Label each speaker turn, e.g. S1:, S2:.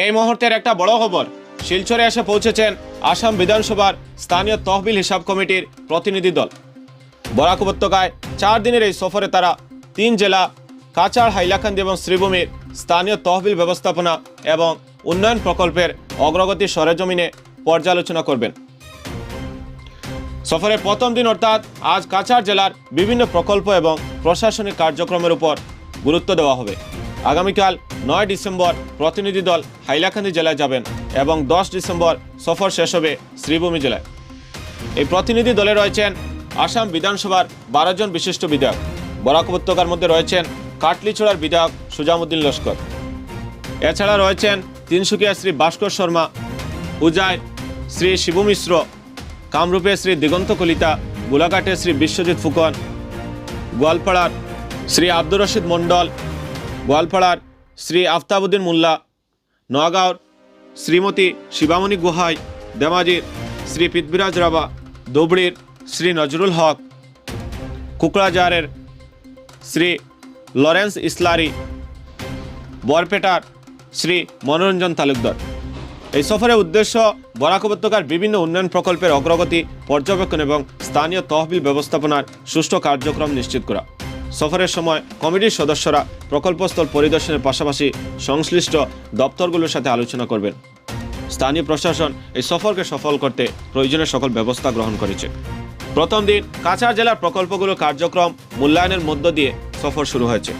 S1: এই মুহূর্তের একটা বড় খবর। শিলচরে এসে পৌঁছেছেন আসাম বিধানসভার স্থানীয় তহবিল হিসাব কমিটির প্রতিনিধি দল। বরাক উপত্যকায় চার দিনের এই সফরে তারা তিন জেলা, কাচার, হাইলাকান্দি এবং শ্রীভূমির স্থানীয় তহবিল ব্যবস্থাপনা এবং উন্নয়ন প্রকল্পের অগ্রগতি সরেজমিনে পর্যালোচনা করবেন। সফরের প্রথম দিন অর্থাৎ আজ কাছাড় জেলার বিভিন্ন প্রকল্প এবং প্রশাসনিক কার্যক্রমের উপর গুরুত্ব দেওয়া হবে। আগামীকাল নয় ডিসেম্বর প্রতিনিধি দল হাইলাকান্দি জেলায় যাবেন এবং দশ ডিসেম্বর সফর শেষ হবে শ্রীভূমি জেলায়। এই প্রতিনিধি দলে রয়েছেন আসাম বিধানসভার বারো জন বিশিষ্ট বিধায়ক। বরাক উপত্যকার মধ্যে রয়েছেন কাটলিছড়ার বিধায়ক সুজামুদ্দিন লস্কর। এছাড়া রয়েছেন তিনসুকিয়া শ্রী ভাস্কর শর্মা উজায় শ্রী শিবু মিশ্র কামরূপে শ্রী দিগন্ত কলিতা গোলাঘাটে শ্রী বিশ্বজিৎ ফুকন, গোয়ালপাড়ার শ্রী আব্দুর রশিদ মণ্ডল গোয়ালপাড়ার শ্রী আফতাবুদ্দিন মোল্লা নগাঁওর শ্রীমতী শিবামণি গুহাই দেমাজির শ্রী পৃথ্বীরাজ রাবা ধুবড়ির শ্রী নজরুল হক কুকড়াজারের শ্রী লরেন্স ইসলারি, বরপেটার শ্রী মনোরঞ্জন তালুকদার। এই সফরের উদ্দেশ্য বরাক উপত্যকার বিভিন্ন উন্নয়ন প্রকল্পের অগ্রগতি, পর্যবেক্ষণ এবং স্থানীয় তহবিল ব্যবস্থাপনার সুষ্ঠু কার্যক্রম নিশ্চিত করা। সফরের সময় কমিটির সদস্যরা প্রকল্পস্থল পরিদর্শনের পাশাপাশি সংশ্লিষ্ট দপ্তরগুলোর সাথে আলোচনা করবেন। স্থানীয় প্রশাসন এই সফরকে সফল করতে প্রয়োজনীয় সকল ব্যবস্থা গ্রহণ করেছে। প্রথম দিন কাছাড় জেলার প্রকল্পগুলোর কার্যক্রম মূল্যায়নের মধ্য দিয়ে সফর শুরু হয়েছে।